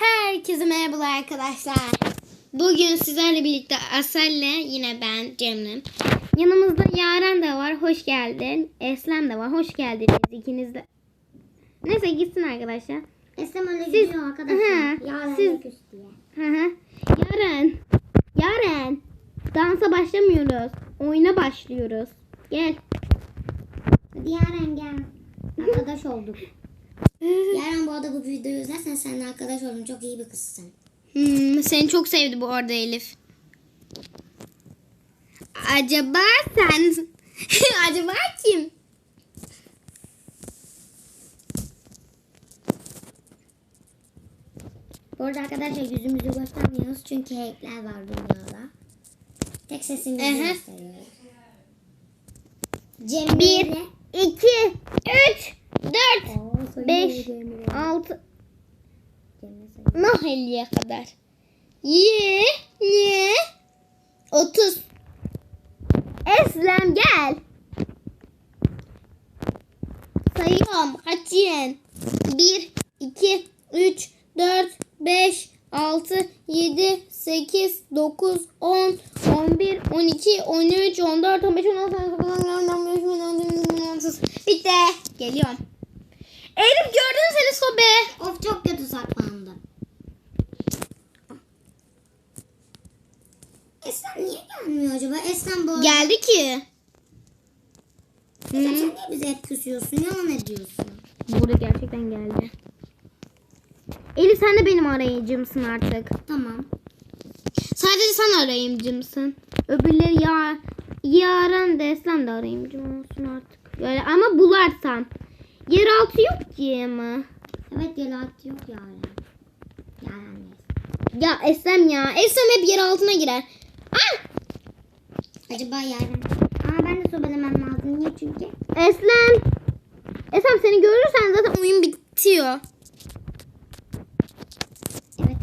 Herkese merhabalar arkadaşlar. Bugün sizlerle birlikte Asel'le yine ben Cemre. Yanımızda Yaren de var. Hoş geldin. Eslem de var. Hoş geldiniz ikiniz de. Neyse gitsin arkadaşlar. Esem öyle Siz- gidiyor Hı, arkadaşlar. Siz- diye. Hı hı. Yaren. Yaren. Dansa başlamıyoruz. Oyuna başlıyoruz. Gel. Hadi Yaren gel. Arkadaş olduk. Yaren bu arada bu videoyu izlersen seninle arkadaş oldum. Çok iyi bir kızsın. Hmm, seni çok sevdi bu arada Elif. Acaba sen... Acaba kim? Bu arada arkadaşlar yüzümüzü göstermiyoruz. Çünkü hackler var dünyada. Tek sesimizi gösteriyoruz. Cemre Bir, iki, üç, dört, Oo, sayıyor beş, Cemre. altı, Cemre sayıyor. Nahelliye kadar. Ye, ye, otuz. Eslem gel. Sayıyorum. Hatiyen. Bir, iki, üç, dört, beş, altı, yedi, sekiz, dokuz, on, on bir, on iki, on üç, on dört, on beş, on altı, on dokuz, on on, on beş, on altı, on altı. Bitti. Geliyorum. Elif gördün seni sobe. Of çok kötü saklandı. Esem niye gelmiyor acaba? Esem bu arada... Geldi ki. Esem sen niye bize hep küsüyorsun? Yalan ediyorsun. Burada gerçekten geldi. Elif sen de benim arayıcımsın artık. Tamam. Sadece sen arayıcımsın. Öbürleri ya Yaren de Eslem de arayıcım olsun artık. Böyle ama bularsan. Yeraltı yok ki ama. Evet yalat yok. Yaren değil. Ya Eslem ya. Eslem hep yer altına girer. Ah! Acaba Yaren... Aa ben de sobelemem lazım. Niye çünkü? Eslem. Eslem seni görürsen zaten oyun bitiyor. Evet.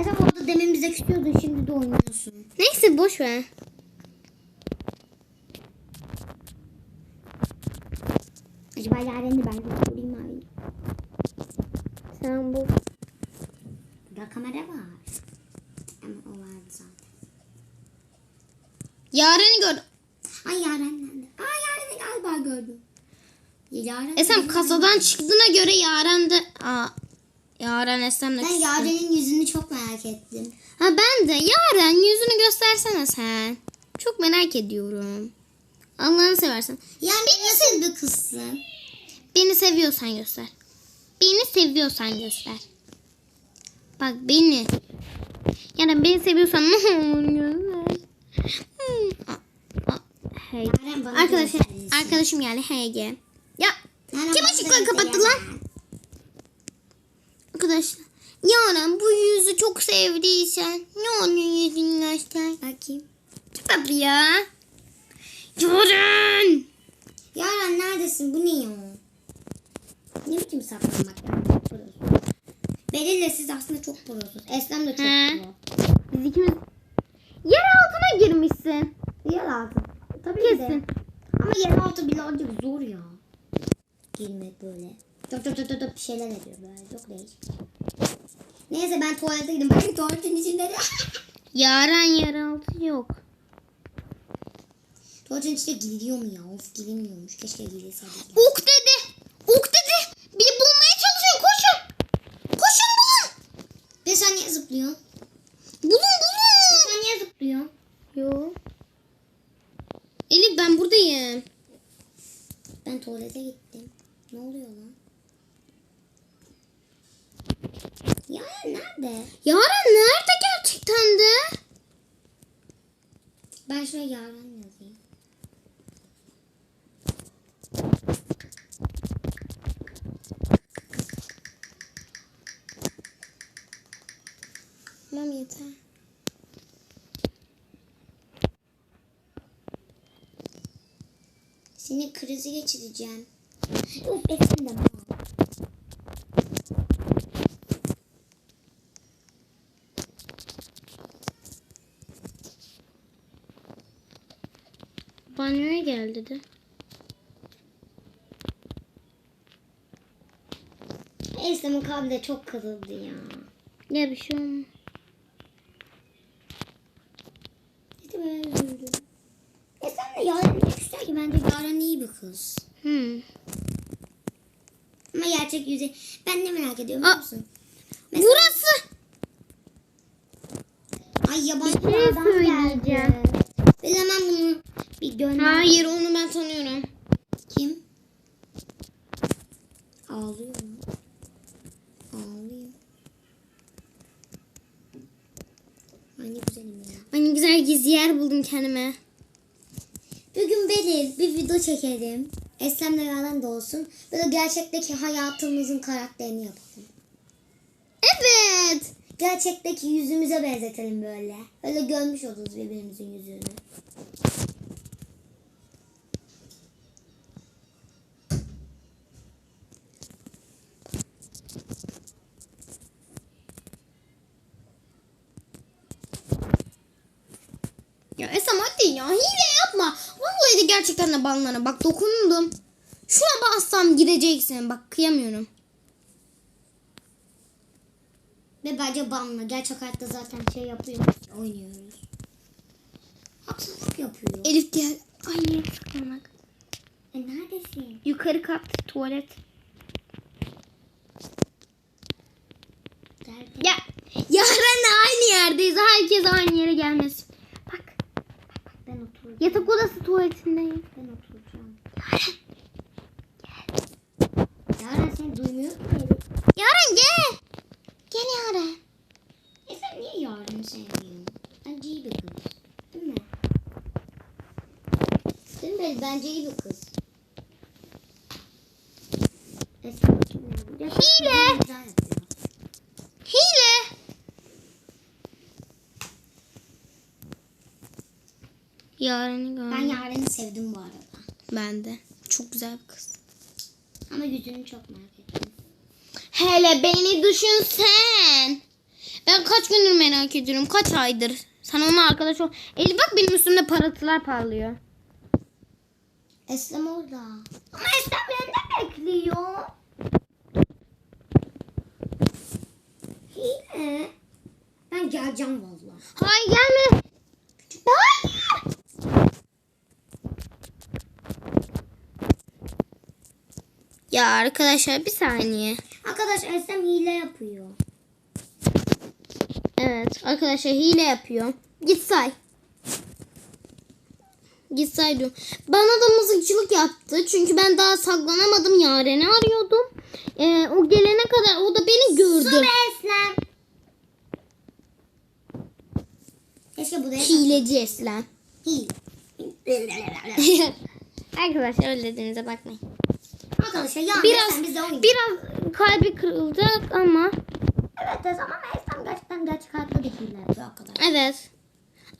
Esma bu arada demin bize küsüyordun şimdi de oynuyorsun. Neyse boş ver. Acaba Yaren'i ben de sorayım abi. Sen bu. Burada kamera var. Ama o vardı zaten. Yaren'i gör. Ay Yaren nerede? Aa Yaren'i galiba gördüm. Yaren Esem kasadan çıktığına göre Yaren de... Aa, Yaren Eslem'le Ben. Yaren'in yüzünü çok merak ettim. Ha ben de Yaren yüzünü göstersene sen. Çok merak ediyorum. Allah'ını seversen. Yani nasıl bir kızsın? Seviyorsan göster. Beni seviyorsan göster. Bak beni. Yani beni seviyorsan ne olur göster. Hey. Göstersin. arkadaşım geldi. Gel. Ya Yaren kim göster kapattı lan? Arkadaşlar. Yaren bu yüzü çok sevdiysen ne olur yüzünü göster. Bakayım. Çok tatlı ya. Yaren. Yaren neredesin? Bu ne ya? Ne biçim saklanmak prosun. Belirle siz aslında çok prosunuz. Eslem de çok He. pro. Biz ikimiz yer altına girmişsin. Yer altı. Tabii Kesin. Ama yer altı birazcık zor ya. Girmek böyle. Çok çok çok çok bir şeyler ediyor böyle. Çok değişik. Neyse ben tuvalete gideyim. Ben tuvaletin içinde de. Yaren yer altı yok. tuvaletin içinde giriliyor mu ya? Of girilmiyormuş. Keşke girilseydi. Ok dedi. Ok dedi. Bir bulmaya çalışıyor. Koşun. Koşun bulun. Ve sen niye zıplıyorsun? Bulun bulun. Sen niye zıplıyorsun? Yok. Elif ben buradayım. Ben tuvalete gittim. Ne oluyor lan? Ya nerede? Yaren nerede gerçekten de? Ben şuraya Yaren yazayım. Tamam yeter. Seni krizi geçireceğim. Of esim de. Banyoya gel dedi. Eslem'in kalbi de çok kırıldı ya. Ya bir şey olmaz. İşte böyle üzüldüm. Eslem de Yaren ne güzel ki bence Yaren iyi bir kız. Hmm. Yüzü ben ne merak ediyorum biliyor musun? Mesela- Burası. Ay yabancı Bir şey adam söyleyeceğim. hemen bunu bir gönder. Hayır onu ben tanıyorum. Kim? Ağlıyor mu? Ağlıyor. Ay ne güzelim ya. Ay ne güzel gizli yer buldum kendime. Bugün Beril bir video çekelim. Eslem'le Yaren de olsun. Böyle gerçekteki hayatımızın karakterini yapalım. Evet. Gerçekteki yüzümüze benzetelim böyle. Öyle görmüş oluruz birbirimizin yüzünü. Ya Esam hadi ya hile yapma. Gerçekten de banlarına bak dokundum. Şuna bassam gideceksin. Bak kıyamıyorum. Ve bence banla. Gerçek hayatta zaten şey yapıyoruz. Oynuyoruz. Haksızlık yapıyor. Elif diğer aynı yere tıklamak. E neredesin? Yukarı kat tuvalet. Derbi. Ya Yaren'le aynı yerdeyiz. Herkes aynı yere gelmesin. Yatak odası tuvaletindeyim. Ben oturacağım. Yaren. Yaren seni duymuyor mu? Yaren gel. Gel Yaren. E sen niye Yaren'i sevmiyorsun? Bence iyi bir kız. Değil mi? Değil mi? Bence iyi bir kız. E Hile. güzel yapıyor. Hile. Yaren'i gördüm. Ben Yaren'i sevdim bu arada. Ben de. Çok güzel bir kız. Ama yüzünü çok merak ettim. Hele beni düşünsen. Ben kaç gündür merak ediyorum. Kaç aydır. Sen onunla arkadaş ol. Elif bak benim üstümde parıltılar parlıyor. Eslem orada. Ama Eslem benden bekliyor. Hile. Ben geleceğim valla. Hayır gelme. Hayır. Ya arkadaşlar bir saniye. Arkadaş Eslem hile yapıyor. Evet arkadaşlar hile yapıyor. Git say. Git say diyor. Bana da mızıkçılık yaptı. Çünkü ben daha saklanamadım. Yaren'i arıyordum. Ee, o gelene kadar o da beni gördü. Su be Eslem. Keşke buraya Hileci Eslem. Hile. arkadaşlar öyle dediğinize bakmayın. Arkadaşlar ya Biraz Eslem bizde oynuyor. biraz kalbi kırılacak ama Evet ama Eslem gerçekten gerçek hayatta da hile yapıyor arkadaşlar. evet.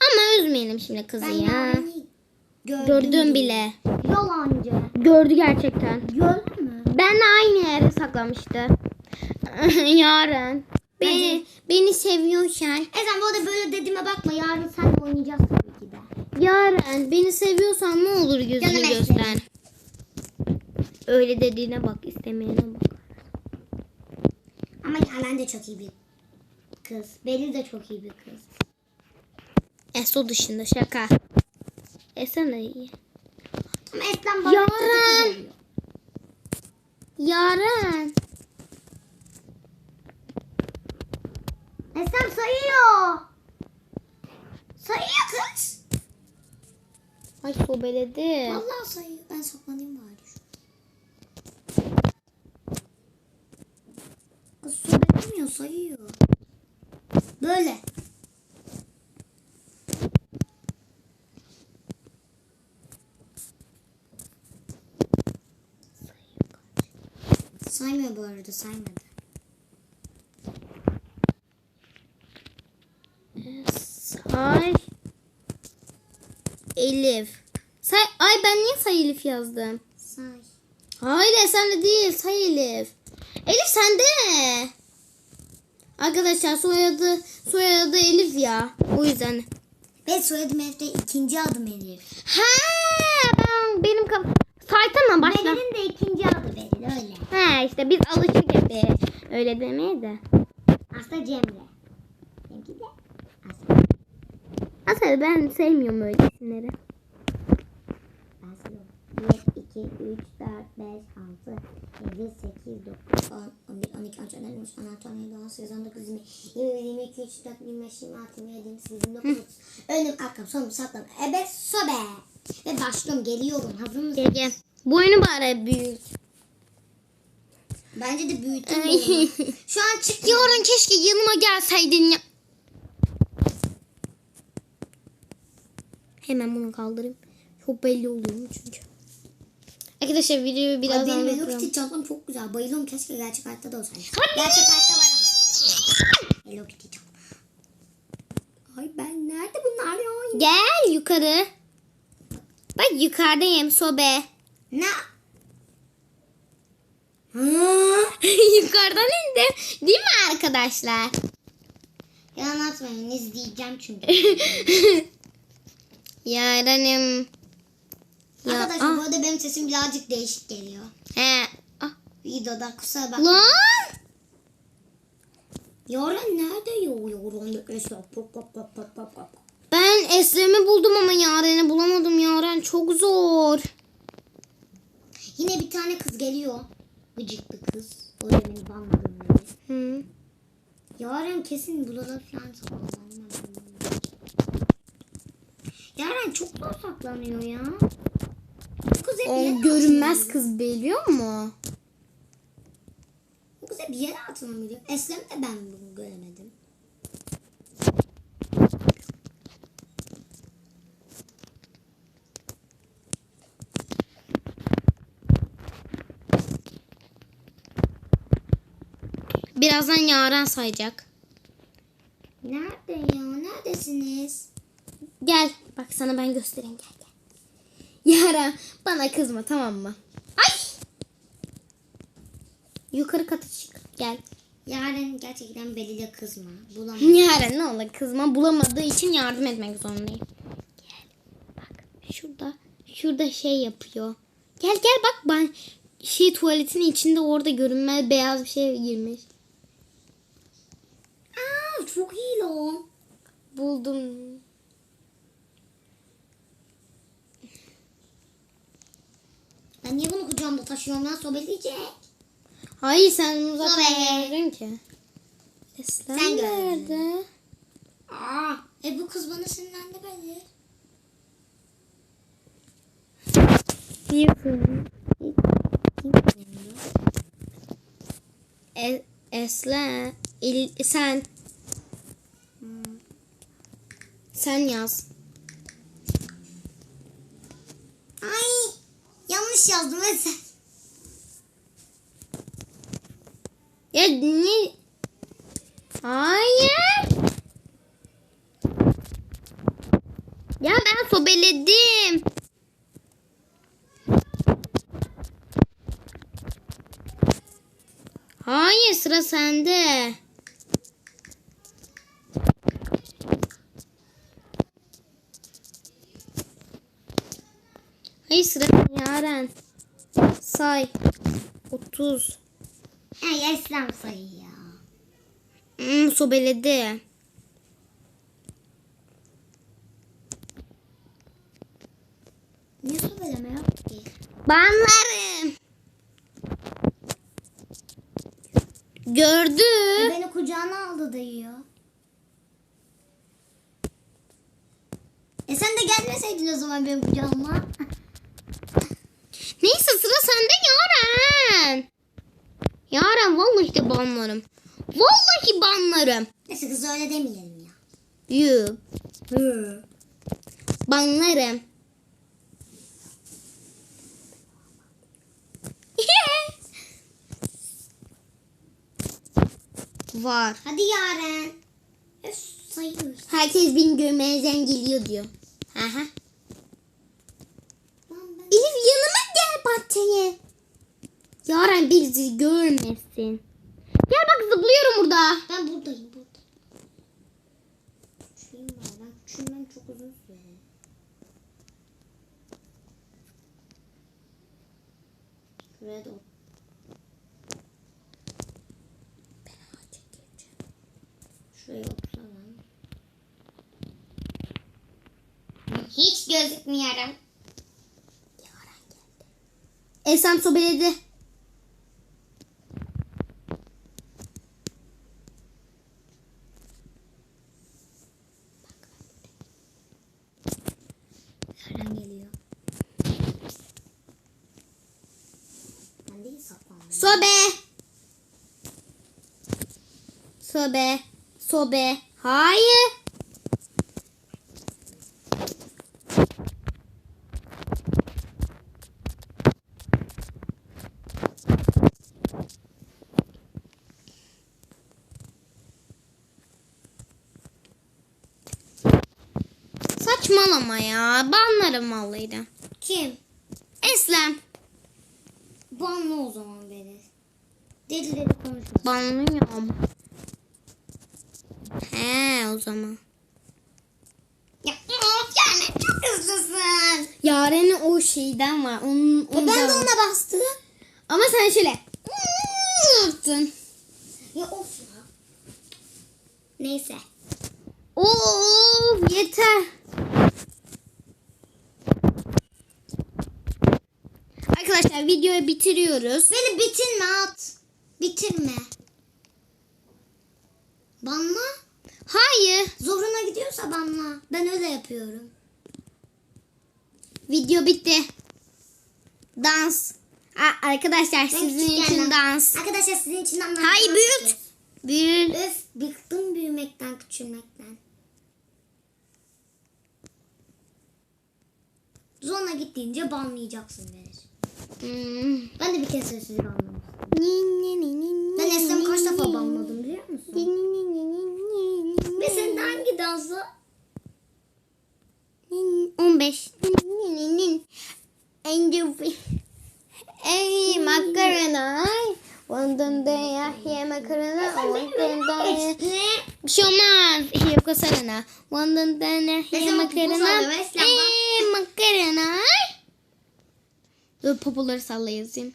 Ama üzmeyelim şimdi kızı Ben ya. Yaren'i gördüm. Gördüm bile. Yalancı. Gördü gerçekten. Gördün mü? Benle aynı yere saklamıştı. Yaren. Beni, beni seviyorsan. Eslem bu arada böyle dediğime bakma. Yarın sen de oynayacağız tabii ki de. Yaren beni seviyorsan ne olur Eslem. göster. Öyle dediğine bak istemeyene bak. Ama Yaren de çok iyi bir kız. Belli de çok iyi bir kız. Eso dışında şaka. Esen de iyi. Ama Eslem bana Yaren. Yaren. Eslem sayıyor. Sayıyor kız. Ay sobeledi. Vallahi sayıyor. Ben saklanayım bari. Kız beklemiyor sayıyor. Böyle. Saymıyor bu arada saymadı. Say. Elif. Say. Ay ben niye say Elif yazdım? Say. Hayır sen de değil. Say Elif. Elif sende. Arkadaşlar soyadı soyadı Elif ya. O yüzden. Ben soyadım Elif'te ikinci adım Elif. Ha ben benim kaf... Saysana başla. Benim de ikinci adı Beril öyle. He işte biz alışık hep. öyle demeye de. Aslında Cemre. Benimki de Aslı. Aslında ben sevmiyorum öyle isimleri. Ben sayıyorum. 1, 2, 3, 4, 5, 6, 7, 8, 9, 10, 11, 12, 13, 14, 15, 16, 17, 18, 19, 20, 20, 22, 23, 24, 25, 26, 27, 28, 29, 30. Önüm, arkam, solum, sağlam. Ebe, sobe. Ve başlıyorum. Geliyorum. Hazır mısın? Gege. Boynu bari büyük. Bence de büyüttüm. Şu an çıkıyor. Yarın keşke yanıma gelseydin ya. Hemen bunu kaldırayım. Çok belli oluyor çünkü. Arkadaşlar videoyu Ay, birazdan benim Hello. Kitty çantam çok güzel. Bayılıyorum. Keşke gerçek hayatta da olsaydı. Gerçek hayatta var ama. Hello Kitty çantam. Ay ben nerede bunlar ya? Gel yukarı. Bak yukarıdayım sobe. Ne? Yukarıdan indi. Değil mi arkadaşlar? Yalan atmayın. izleyeceğim çünkü. Yarınım. Ya, Arkadaşlar bu ah, arada benim sesim birazcık değişik geliyor. he. Ah. Videoda kusura bakma. Lan. Yaren nerede pop pop. Ben Eslem'i buldum ama Yaren'i bulamadım. Yaren çok zor. Yine bir tane kız geliyor. Gıcıklı kız. O da beni banladı. Hı. Yaren kesin bulana falan saklanmaz. Yaren çok zor saklanıyor ya. Bu kız hep bir O görünmez kız biliyor mu? Bu kız hep bir yere atılıyor. Eslem'i de ben bunu göremedim. Birazdan Yaren sayacak. Nerede ya? Neredesiniz? Gel. Bak sana ben göstereyim. Gel Yaren bana kızma tamam mı? Ay. Yukarı kata çık. Gel. Yaren gerçekten Belil'e kızma. Bulamadım. Yaren ne olur kızma bulamadığı için yardım etmek zorundayım. Gel. Bak şurada. Şurada şey yapıyor. Gel gel bak ben şey tuvaletin içinde orada görünmez beyaz bir şey girmiş. Aa, çok iyi lan. Buldum. Ben niye bunu kucağımda taşıyorum lan? Sobeleyecek. Hayır sen bunu zaten Sobe. gördün ki. Eslem Sen gördün. Aa, e bu kız bana sinirlendi Belil. E, Esle, il, sen. Sen yaz. Ay, yanlış yazdım ve sen. Ya niye? Hayır. Ya ben sobeledim. Hayır sıra sende. Hayır sıra Yaren. Say. 30. Ay, İslam sayı ya. Hmm, sobeledi. Niye sobeleme yaptı ki? Banlarım. Gördü. E, beni kucağına aldı dayıyor. E sen de gelmeseydin o zaman benim kucağıma. Neyse sıra sende Yaren. Yaren vallahi de banlarım. Vallahi banlarım. Neyse kız öyle demeyelim ya. Yuh. Hı. Banlarım. Var. Hadi Yaren. Öf sayıyor. Herkes beni görmezden geliyor diyor. Aha. Elif yanıma gel bahçeye. Yaren bizi görmesin. Gel bak zıplıyorum burada. Ben buradayım buradayım. Küçüğüm var. Ben küçülmem çok uzun süre. Şuraya da Şuraya oturalım. Hiç gözükmüyorum. Yaren geldi. Esen sobeledi. Yaren geliyor. Ben de saklandım. Sobe. Sobe. Sobe. Hayır. Saçmalama ya. Banlarım vallahi. Kim? Eslem. Banla o zaman beni. Deli deli konuşma. Banlıyorum. He o zaman. Ya yani çok hızlısın. Yaren'in o şeyden var. Onun, Ya ben de ona bastım. Ama sen şöyle yaptın. Ya of ya. Neyse. Of yeter. Arkadaşlar videoyu bitiriyoruz. Beni bitirme at. Bitirme. Banla. Hayır. Zoruna gidiyorsa banla. Ben öyle yapıyorum. Video bitti. Dans. Aa, arkadaşlar Ben sizin için de- dans. Arkadaşlar sizin için anlatmak Hayır büyüt. Büyüt. Öf bıktım büyümekten küçülmekten. Zoruna gittiğince banlayacaksın beni. Hmm. Ben de bir kez ni, ni, Ben Eslem kaç defa banladım biliyor musun? Ve ni. senin hangi dansı? 15. Nin, nin, nin. Angel Ey makarna. Ondan da yahya makarna. Ondan da bir şey olmaz. Yok sarana. Ondan da yahya makarna. Ey makarna. Dur popoları salla yazayım.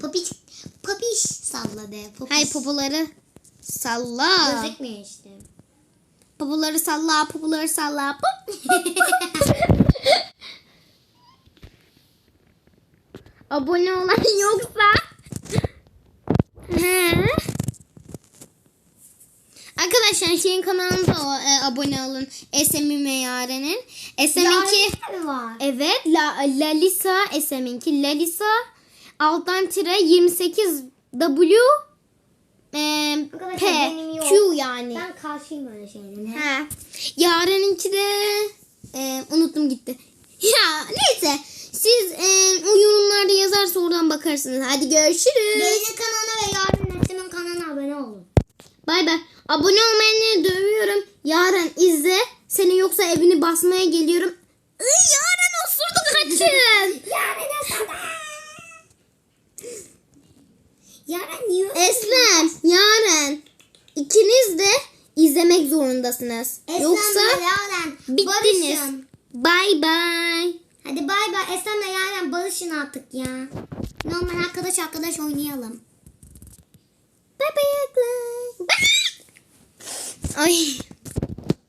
Papiş, papiş salladı. Papiş. Hay popoları salla. Gözükmüyor işte. Popoları salla, popoları salla. Pop. Abone olan yoksa He. Arkadaşlar şeyin kanalına da o, e, abone olun. SM ve Yaren'in. SM2 Yaren mi var? Evet La, Lalisa SM2 Lalisa alttan tire 28 W e, P benim yok. Q yani. Ben karşıyım öyle şeylere. Ha. Yaren'inki de e, unuttum gitti. Ya neyse siz e, o yorumlarda yazarsa oradan bakarsınız. Hadi görüşürüz. Benim kanalına ve yarın Nesli'nin kanalına abone olun. Bay bay. Abone olmayanları dövüyorum. Yaren izle. Seni yoksa evini basmaya geliyorum. Iy, Yaren osurdu kaçın. Yarın Esra. Yarın niye? Eslem, Yaren. İkiniz de izlemek zorundasınız. Esra Yoksa ve Yaren bittiniz. barışın. Bay bay. Hadi bay bay. Esra ve Yaren barışın artık ya. Normal arkadaş arkadaş oynayalım. Bay bay. Ay.